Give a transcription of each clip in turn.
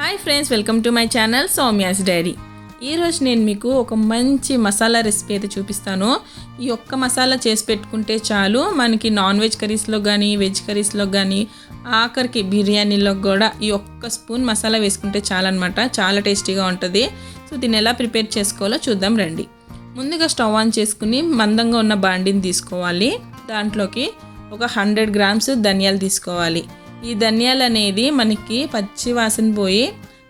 Hi friends welcome to my channel Soumya's diary ఈరోజు నేను మీకు ఒక మంచి మసాలా రెసిపీ అయితే చూపిస్తాను. ఈ ఒక్క మసాలా చేసి పెట్టుకుంటే చాలు. మనకి నాన్ వెజ్ కర్రీస్లో కానీ వెజ్ కర్రీస్లో కానీ ఆఖరికి బిర్యానీలో కూడా ఈ ఒక్క స్పూన్ మసాలా వేసుకుంటే చాలన్నమాట. చాలా టేస్టీగా ఉంటుంది. సో దీన్ని ఎలా ప్రిపేర్ చేసుకోవాలో చూద్దాం రండి. ముందుగా స్టవ్ ఆన్ చేసుకుని మందంగా ఉన్న బాండిని తీసుకోవాలి. దాంట్లోకి ఒక హండ్రెడ్ గ్రామ్స్ ధనియాలు తీసుకోవాలి. ఈ ధనియాలు అనేది మనకి పచ్చి వాసన పోయి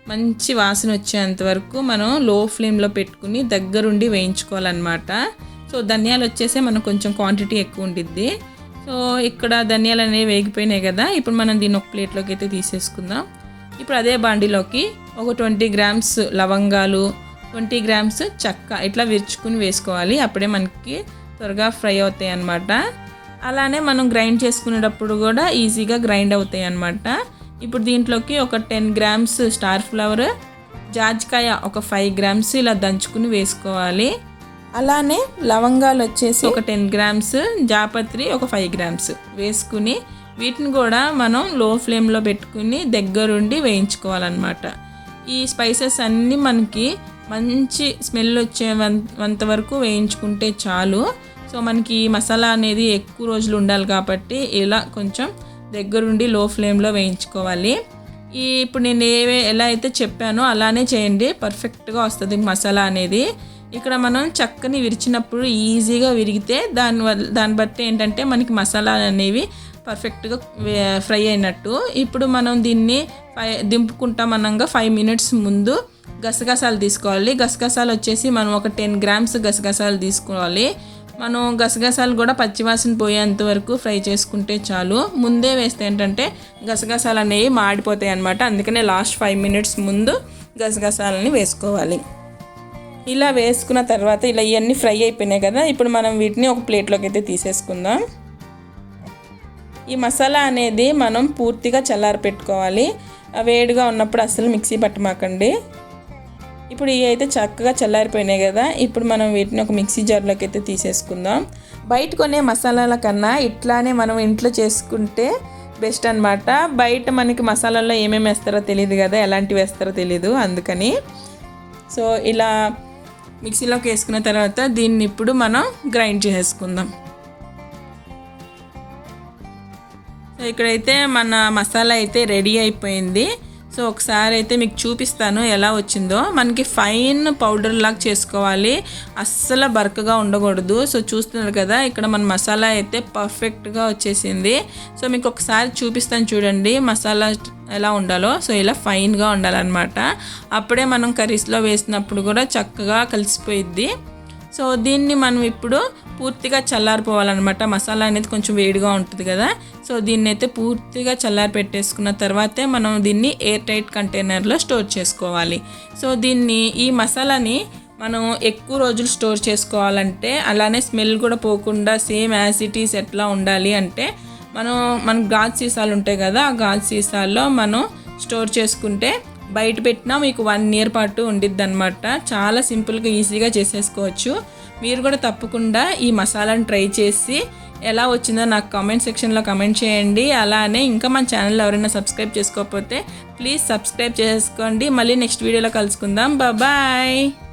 మంచి వాసన వచ్చేంత వరకు మనం లో ఫ్లేమ్లో పెట్టుకుని దగ్గరుండి వేయించుకోవాలన్నమాట. సో ధనియాలు వచ్చేసి మనం కొంచెం క్వాంటిటీ ఎక్కువ ఉండిద్ది. సో ఇక్కడ ధనియాలు అనేవి వేగిపోయినాయి కదా ఇప్పుడు మనం దీన్ని ఒక ప్లేట్లోకి అయితే తీసేసుకుందాం. ఇప్పుడు అదే బాండిలోకి ఒక ట్వంటీ గ్రామ్స్ లవంగాలు ట్వంటీ గ్రామ్స్ చెక్క ఇట్లా విరుచుకుని వేసుకోవాలి. అప్పుడే మనకి త్వరగా ఫ్రై అవుతాయి అన్నమాట అలానే మనం గ్రైండ్ చేసుకునేటప్పుడు కూడా ఈజీగా గ్రైండ్ అవుతాయి అన్నమాట. ఇప్పుడు దీంట్లోకి ఒక టెన్ గ్రామ్స్ స్టార్ ఫ్లవర్ జాజికాయ ఒక ఫైవ్ గ్రామ్స్ ఇలా దంచుకుని వేసుకోవాలి. అలానే లవంగాలు వచ్చేసి ఒక టెన్ గ్రామ్స్ జాపత్రి ఒక ఫైవ్ గ్రామ్స్ వేసుకుని వీటిని కూడా మనం లో ఫ్లేమ్లో పెట్టుకుని దగ్గరుండి వేయించుకోవాలన్నమాట. ఈ స్పైసెస్ అన్నీ మనకి మంచి స్మెల్ వచ్చే అంత వరకు వేయించుకుంటే చాలు. సో మనకి ఈ మసాలా అనేది ఎక్కువ రోజులు ఉండాలి కాబట్టి ఇలా కొంచెం దగ్గరుండి లో ఫ్లేమ్లో వేయించుకోవాలి. ఈ ఇప్పుడు నేను ఏవే ఎలా అయితే చెప్పానో అలానే చేయండి. పర్ఫెక్ట్గా వస్తుంది మసాలా అనేది. ఇక్కడ మనం చక్కని విరిచినప్పుడు ఈజీగా విరిగితే దాని వల్ల దాన్ని బట్టి ఏంటంటే మనకి మసాలాలు అనేవి పర్ఫెక్ట్గా ఫ్రై అయినట్టు. ఇప్పుడు మనం దీన్ని ఫై దింపుకుంటాం అనంగా ఫైవ్ మినిట్స్ ముందు గసగసాలు తీసుకోవాలి. గసగసాలు వచ్చేసి మనం ఒక టెన్ గ్రామ్స్ గసగసాలు తీసుకోవాలి. మనం గసగసాలు కూడా పచ్చివాసన పోయేంత వరకు ఫ్రై చేసుకుంటే చాలు. ముందే వేస్తే ఏంటంటే గసగసాలు అనేవి మాడిపోతాయి అనమాట అందుకనే లాస్ట్ ఫైవ్ మినిట్స్ ముందు గసగసాలని వేసుకోవాలి. ఇలా వేసుకున్న తర్వాత ఇలా ఇవన్నీ ఫ్రై అయిపోయినాయి కదా ఇప్పుడు మనం వీటిని ఒక ప్లేట్లోకి అయితే తీసేసుకుందాం. ఈ మసాలా అనేది మనం పూర్తిగా చల్లారి పెట్టుకోవాలి వేడిగా ఉన్నప్పుడు అసలు మిక్సీ పట్టమాకండి. ఇప్పుడు ఇవి అయితే చక్కగా చల్లారిపోయినాయి కదా. ఇప్పుడు మనం వీటిని ఒక మిక్సీ జార్లోకి అయితే తీసేసుకుందాం. బయట కొనే మసాలాల కన్నా ఇట్లానే మనం ఇంట్లో చేసుకుంటే బెస్ట్ అనమాట బయట మనకి మసాలాల్లో ఏమేమి వేస్తారో తెలియదు కదా. ఎలాంటివి వేస్తారో తెలియదు అందుకని. సో ఇలా మిక్సీలోకి వేసుకున్న తర్వాత దీన్ని ఇప్పుడు మనం గ్రైండ్ చేసుకుందాం. సో ఇక్కడైతే మన మసాలా అయితే రెడీ అయిపోయింది. సో ఒకసారి అయితే మీకు చూపిస్తాను ఎలా వచ్చిందో. మనకి ఫైన్ పౌడర్ లాగా చేసుకోవాలి. అస్సలు బరకగా ఉండకూడదు. సో చూస్తున్నారు కదా ఇక్కడ మన మసాలా అయితే పర్ఫెక్ట్గా వచ్చేసింది. సో మీకు ఒకసారి చూపిస్తాను చూడండి మసాలా ఎలా ఉండాలో. సో ఇలా ఫైన్గా ఉండాలన్నమాట. అప్పుడే మనం కర్రీస్లో వేసినప్పుడు కూడా చక్కగా కలిసిపోయిద్ది. సో దీన్ని మనం ఇప్పుడు పూర్తిగా చల్లారిపోవాలన్నమాట. మసాలా అనేది కొంచెం వేడిగా ఉంటుంది కదా. సో దీన్ని అయితే పూర్తిగా చల్లారి పెట్టేసుకున్న తర్వాతే మనం దీన్ని ఎయిర్ టైట్ కంటైనర్లో స్టోర్ చేసుకోవాలి. సో దీన్ని ఈ మసాలాని మనం ఎక్కువ రోజులు స్టోర్ చేసుకోవాలంటే అలానే స్మెల్ కూడా పోకుండా సేమ్ యాసిటీస్ ఎట్లా ఉండాలి అంటే మనం మన గాజు సీసాలు ఉంటాయి కదా ఆ గాజు సీసాల్లో మనం స్టోర్ చేసుకుంటే బయట పెట్టినా మీకు వన్ ఇయర్ పాటు ఉండిద్ది అనమాట చాలా సింపుల్గా ఈజీగా చేసేసుకోవచ్చు. మీరు కూడా తప్పకుండా ఈ మసాలాను ట్రై చేసి ఎలా వచ్చిందో నాకు కామెంట్ సెక్షన్లో కమెంట్ చేయండి. అలానే ఇంకా మన ఛానల్ ఎవరైనా సబ్స్క్రైబ్ చేసుకోకపోతే ప్లీజ్ సబ్స్క్రైబ్ చేసుకోండి. మళ్ళీ నెక్స్ట్ వీడియోలో కలుసుకుందాం. బాయ్